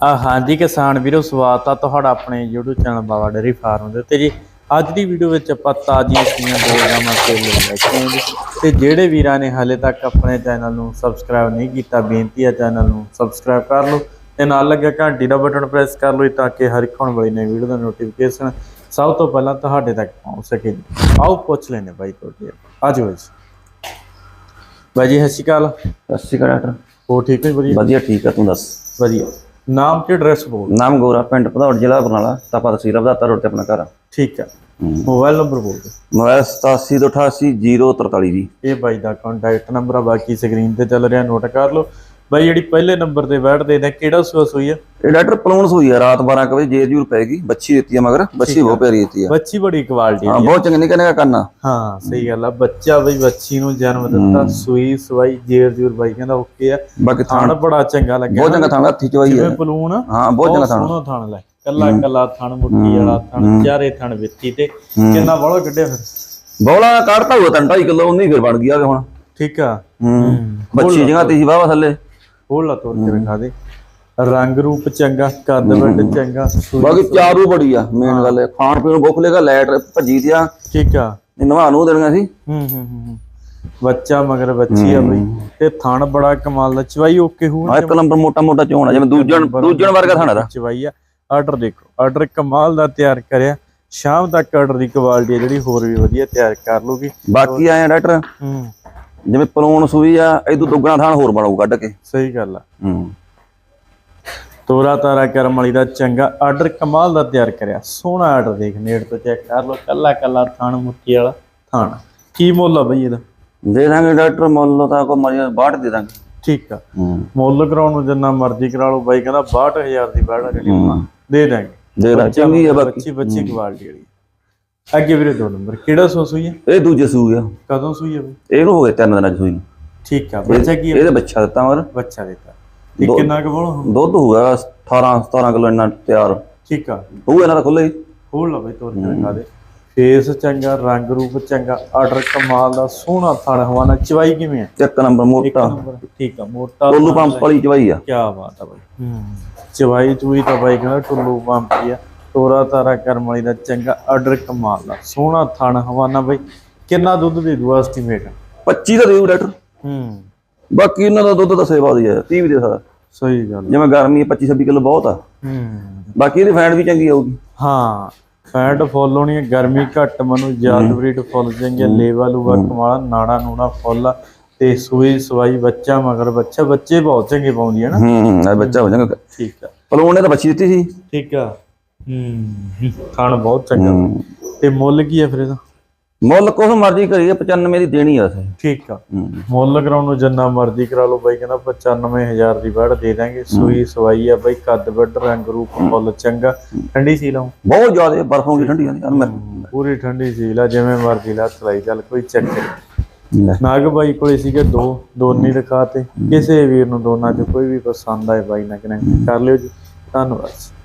ਆ ਹਾਂਜੀ ਕਿਸਾਨ ਵੀਰੋ ਸਵਾਗਤ ਆ ਤੁਹਾਡਾ ਆਪਣੇ YouTube channel Baba dairy farm ਦੇ ਉੱਤੇ ਜੀ। ਅੱਜ ਦੀ ਵੀਡੀਓ ਵਿੱਚ ਆਪਾਂ ਤਾਜ਼ੀਆਂ ਸੀਆਂ ਦੋ ਗਾਵਾਂ ਸੇਲ ਲਈ ਲੈ ਕੇ ਆਏ ਤੇ ਜਿਹੜੇ ਵੀਰਾਂ ਨੇ ਹਾਲੇ ਤੱਕ ਆਪਣੇ ਚੈਨਲ ਨੂੰ ਸਬਸਕ੍ਰਾਈਬ ਨਹੀਂ ਕੀਤਾ ਬੇਨਤੀ ਹੈ ਚੈਨਲ ਨੂੰ ਸਬਸਕ੍ਰਾਈਬ ਕਰ ਲਓ ਤੇ ਨਾਲ ਲੱਗਿਆ ਘੰਟੀ ਦਾ ਬਟਨ ਪ੍ਰੈਸ ਕਰ ਲਓ ਤਾਂ ਕਿ ਹਰ ਇੱਕ ਆਉਣ ਵਾਲੀ ਨਵੀਂ ਵੀਡੀਓ ਦਾ ਨੋਟੀਫਿਕੇਸ਼ਨ ਸਭ ਤੋਂ ਪਹਿਲਾਂ ਤੁਹਾਡੇ ਤੱਕ ਪਹੁੰਚ ਸਕੇ ਆਓ ਪੁੱਛ ਲੈਨੇ ਬਾਈ ਤੁਹਾਡੇ ਆਜੋ ਜੀ। ਬਾਈ ਜੀ ਸਤਿ ਸ਼੍ਰੀ ਅਕਾਲ। ਸਤਿ ਸ਼੍ਰੀ ਅਕਾਲ ਡਾਕਟਰ। ਹੋ ਠੀਕ ਹੈ ਵਧੀਆ? ਵਧੀਆ ਠੀਕ ਆ ਤੂੰ ਦੱਸ? ਵਧੀਆ। ਨਾਮ ਤੇ ਐਡਰੈਸ ਬੋਲ ਨਾਮ ਗੋਰਾ ਪਿੰਡ ਭਦੌੜ ਜ਼ਿਲ੍ਹਾ ਬਰਨਾਲਾ। ਤਪਾ ਤਹਿਸੀਲ ਅਬਦਾਤਾ ਰੋਡ ਤੇ ਆਪਣਾ ਘਰ ਆ। ਠੀਕ ਹੈ। ਮੋਬਾਈਲ ਨੰਬਰ ਬੋਲ ਦਿਓ। ਮੋਬਾਈਲ 87888043 ਜੀ ਇਹ ਬਾਈ ਦਾ ਕੰਟੈਕਟ ਨੰਬਰ ਆ ਬਾਕੀ ਸਕਰੀਨ ਤੇ ਚੱਲ ਰਿਹਾ ਨੋਟ ਕਰ ਲਓ। ਬਾਈ ਜਿਹੜੀ ਪਹਿਲੇ ਨੰਬਰ ਤੇ ਬੈਠਦੇ ਨੇ ਕਿਹੜਾ ਸੂਆ ਸੂਈ ਆ? ਇਹ ਡਾਕਟਰ ਪਲੂਨਸ ਹੋਈ ਆ ਰਾਤ 12 ਕੁ ਵਜੇ ਜੇਰ ਜੂਰ ਪੈ ਗਈ ਬੱਚੀ ਦਿੱਤੀ ਆ ਮਗਰ ਬੱਚੀ ਬਹੁਤ ਪਿਆਰੀ ਦਿੱਤੀ ਆ। ਬੱਚੀ ਬੜੀ ਕੁਆਲਿਟੀ ਹਾਂ ਦੀ ਆ। ਬਹੁਤ ਚੰਗੀ ਨਿਕਾ ਨਿਕਾ ਕੰਨ। ਹਾਂ ਸਹੀ ਗੱਲ ਆ ਬੱਚਾ ਬਈ ਬੱਚੀ ਨੂੰ ਜਨਮ ਦਿੱਤਾ ਸੂਈ ਸਵਾਈ ਜੇਰ ਜੂਰ ਬਾਈ ਕਹਿੰਦਾ ਓਕੇ ਆ। ਬਾਕੀ ਥਾਣ ਬੜਾ ਚੰਗਾ ਲੱਗਿਆ ਬਹੁਤ ਚੰਗਾ ਥਾਣ ਹੱਥੀ ਚਵਾਈ ਆ। ਪਲੂਨ ਹਾਂ ਬਹੁਤ ਚੰਗਾ ਥਾਣ ਸੋਹਣਾ ਥਣ ਲੈ। ਕੱਲਾ ਕੱਲਾ ਥਣ ਮੁੱਠੀ ਵਾਲਾ ਥਣ ਚਾਰੇ ਥਣ ਵਿੱਤੀ ਤੇ ਕਿੰਨਾ ਬੜਾ ਕੱਢਿਆ ਫਿਰ? ਬੌਲਾ ਕੱਢਤਾ ਹੋਇਆ ਤਾਂ 2.5 ਕਿਲੋ ਉਨੀ ਫਿਰ ਬਣ ਗਿਆ ਹੁਣ। ਠੀਕ ਆ। ਹੂੰ। ਬੱਚੀ ਜਗ੍ਹਾ ਤੇ ਸੀ ਵਾਵਾ ਥੱਲੇ। ਖੋਲ ਤੋੜ ਕੇ ਦਿਖਾ ਦੇ। ਰੰਗ ਰੂਪ ਚੰਗਾ ਕੱਦ ਵੱਡ ਚੰਗਾ ਬਾਕੀ ਚਾਰੂ ਬੜੀ ਆ ਮੇਨ ਗੱਲ ਹੈ ਖਾਣ ਪੀਣ ਨੂੰ ਭੁੱਖ ਲੇਗਾ ਲਾਈਟ ਭੱਜੀ ਤੇ ਆ। ਠੀਕ ਆ। ਨਵਾ ਨੂੰ ਦੇਣੀਆਂ ਸੀ। ਹੂੰ ਹੂੰ ਹੂੰ ਹੂੰ। ਬੱਚਾ ਮਗਰ ਬੱਚੀ ਆ ਬਈ। ਤੇ ਥਣ ਬੜਾ ਕਮਾਲ ਦਾ ਚਵਾਈ ਓਕੇ ਹੂ ਆ ਇੱਕ ਨੰਬਰ ਮੋਟਾ ਮੋਟਾ ਚੋਣ ਜਿਵੇਂ ਦੂਜਣ ਦੂਜਣ ਵਰਗਾ ਥਾਣਾ ਦਾ ਚਵਾਈ ਆ। ਆਰਡਰ ਦੇਖੋ ਆਰਡਰ ਕਮਾਲ ਦਾ ਤਿਆਰ ਕਰਿਆ। ਸ਼ਾਮ ਤੱਕ ਆਰਡਰ ਦੀ ਕੁਆਲਿਟੀ ਜਿਹੜੀ ਹੋਰ ਵੀ ਵਧੀਆ ਤਿਆਰ ਕਰ ਲੂਗੀ। ਬਾਕੀ ਆਏ ਆ ਡਾਕਟਰ। ਹੂੰ। ਜਿਵੇਂ ਪਲੂਣ ਸੂਈ ਆ ਇਦੋਂ ਦੁੱਗਣਾ ਥਾਣ ਹੋਰ ਬਣਾਉ ਕੱਢ ਕੇ। ਸਹੀ ਗੱਲ ਆ। ਹੂੰ। ਤੋਰਾ ਤਾਰਾ ਕਰਮ ਵਾਲੀ ਦਾ ਚੰਗਾ ਆਰਡਰ ਕਮਾਲ ਦਾ ਤਿਆਰ ਕਰਿਆ। ਸੋਹਣਾ ਆਰਡਰ ਦੇਖ ਨੇੜ ਤੋਂ ਚੈੱਕ ਕਰ ਲਓ ਕੱਲਾ ਕੱਲਾ ਥਣ ਮੁੱਠੀ ਵਾਲਾ ਥਣ। ਕੀ ਮੁੱਲ ਆ ਬਈ ਇਹਦਾ? ਦੇ ਦਾਂਗੇ ਡਾਕਟਰ ਮੁੱਲ ਤਾਂ ਕੋ ਮਰੀ ਬਾੜ ਦੇ ਦਾਂਗੇ। ਠੀਕ ਆ। ਮੁੱਲ ਕਰਾਉਣ ਨੂੰ ਜਿੰਨਾ ਮਰਜ਼ੀ ਕਰਾ ਲਓ ਬਾਈ ਕਹਿੰਦਾ 62000 ਦੀ ਬਾੜਾ ਜਿਹੜੀ ਦੇ ਦਾਂਗੇ। ਦੇ ਦਾਂ ਚੰਗੀ ਆ ਬਾਕੀ। ਬੱਚੀ ਬੱਚੀ ਕੁਆਲਿਟੀ ਵਾਲੀ। ਅੱਗੇ ਵੀਰੇ ਦੋ ਨੰਬਰ ਕਿਹੜਾ ਸੂ ਸੂਈ ਹੈ ਇਹ ਦੂਜੇ ਸੂਈ ਆ ਕਦੋਂ ਸੂਈ ਹੈ ਬਈ? ਇਹਨੂੰ ਹੋ ਗਏ ਤਿੰਨ ਦਿਨਾਂ ਚ ਸੂਈ ਨੂੰ। ਠੀਕ ਆ ਬੱਚਾ ਕੀ ਹੈ? ਇਹਦੇ ਬੱਚਾ ਦਿੱਤਾ ਮਗਰ। ਬੱਚਾ ਦਿੱਤਾ। ਤੇ ਕਿੰਨਾ ਕੁ ਬੋਲ ਦੁੱਧ ਹੋਊਗਾ 18 17 ਕਿਲੋ ਇੰਨਾ ਤਿਆਰ। ਠੀਕ ਆ। ਉਹ ਇਹਨਾਂ ਦਾ ਖੁੱਲੇ ਖੋਲ ਲਾ ਬਈ ਤੋਰ ਕੇ ਦਿਖਾ ਦੇ। ਫੇਸ ਚੰਗਾ ਰੰਗ ਰੂਪ ਚੰਗਾ ਆਰਡਰ ਕਮਾਲ ਦਾ ਸੋਹਣਾ ਥਣ ਹਵਾਨਾ। ਚਵਾਈ ਕਿਵੇਂ ਹੈ ਇੱਕ ਨੰਬਰ ਮੋਟਾ। ਠੀਕ ਆ ਮੋਟਾ ਟੋਲੂ ਪੰਪ ਵਾਲੀ ਚਵਾਈ ਆ। ਕੀ ਬਾਤ ਆ ਬਾਈ। ਹੂੰ। ਚਵਾਈ ਚੂਈ ਤਾਂ ਬਾਈ ਕਹਿੰਦਾ ਟੁੱਲੂ ਪੰਪੀ ਆ। ਤੋਰਾ ਤਾਰਾ ਕਰਮ ਵਾਲੀ ਦਾ ਚੰਗਾ ਆਰਡਰ ਕਮਾਲ ਦਾ। ਸੋਹਣਾ ਥਣ ਹਵਾਨਾ ਬਾਈ। ਕਿੰਨਾ ਦੁੱਧ ਦੇ ਦੂ ਐਸਟੀਮੇਟ 25 ਦਾ ਦੇਊ ਡਾਕਟਰ ਹੂੰ। ਬਾਕੀ ਇਹਨਾਂ ਦਾ ਦੁੱਧ ਤਾਂ ਸੇਵਾ ਦੀ ਆ 30 ਵੀ ਦੇ ਸਕਦਾ। ਸਹੀ ਗੱਲ। ਜਿਵੇਂ ਗਰਮੀ 25 26 ਕਿਲੋ ਬਹੁਤ ਆ। ਹੂੰ। ਬਾਕੀ ਇਹਦੀ ਫੈਂਡ ਵੀ ਚੰਗੀ ਆਊਗੀ। ਹਾਂ ਫੈਟ ਫੁੱਲ ਹੋਣੀ ਹੈ ਗਰਮੀ ਘੱਟ ਮਨੂੰ ਜਾਤ ਬਰੀਡ ਫੁੱਲ ਜਾਂਗੇ ਲੇਵਾ ਲੂਵਾ ਕਮਾਲਾ ਨਾੜਾ ਨੂੜਾ ਫੁੱਲ ਆ, ਤੇ ਸੂਈ ਸਵਾਈ ਬੱਚਾ ਮਗਰ ਬੱਚਾ ਬੱਚੇ ਬਹੁਤ ਚੰਗੇ ਪਾਉਂਦੀ ਹੈ ਨਾ। ਹੂੰ ਬੱਚਾ ਹੋ ਜਾਏਗਾ। ਠੀਕ ਆ। ਪਲੂਣ ਤਾਂ ਬੱਚੀ ਦਿੱਤੀ ਸੀ। ਠੀਕ ਆ। ਹੂੰ। ਖਾਣ ਬਹੁਤ ਚੰਗਾ। ਤੇ ਮੁੱਲ ਕੀ ਹੈ ਫਿਰ ਇਹਦਾ? ਮੁੱਲ ਕੁਛ ਮਰਜ਼ੀ ਕਰੀਏ 95 ਦੀ ਦੇਣੀ ਆ ਅਸੀਂ। ਠੀਕ ਆ। ਮੁੱਲ ਕਰਾਉਣ ਨੂੰ ਜਿੰਨਾ ਮਰਜ਼ੀ ਕਰਾ ਲਓ ਬਾਈ ਕਹਿੰਦਾ 95000 ਦੀ ਵੜ ਦੇ ਦਾਂਗੇ। ਸੂਈ ਸਵਾਈ ਆ ਬਾਈ ਕੱਦ ਵੱਡ ਰੰਗ ਰੂਪ ਫੁੱਲ ਚੰਗਾ। ਠੰਡੀ ਸੀ ਲਾਉ? ਬਹੁਤ ਜ਼ਿਆਦਾ ਬਰਫੋਂ ਦੀ ਠੰਡੀ ਆਂਦੀ ਅਨਮਰ ਪੂਰੀ ਠੰਡੀ ਸੀ ਲਾ ਜਿਵੇਂ ਮਰਜ਼ੀ ਲਾ ਚਲਾਈ ਚੱਲ ਕੋਈ ਚੱਕਰ। ਨਾਗ ਬਾਈ ਕੋਲੇ ਸੀਗੇ ਦੋ ਦੋਨੀ ਦਿਖਾਤੇ ਕਿਸੇ ਵੀਰ ਨੂੰ ਦੋਨਾਂ ਚ ਕੋਈ ਵੀ ਪਸੰਦ ਆਏ ਬਾਈ ਨਾ ਕਨੈਕਟ ਕਰ ਲਿਓ ਜੀ। ਧੰਨਵਾਦ।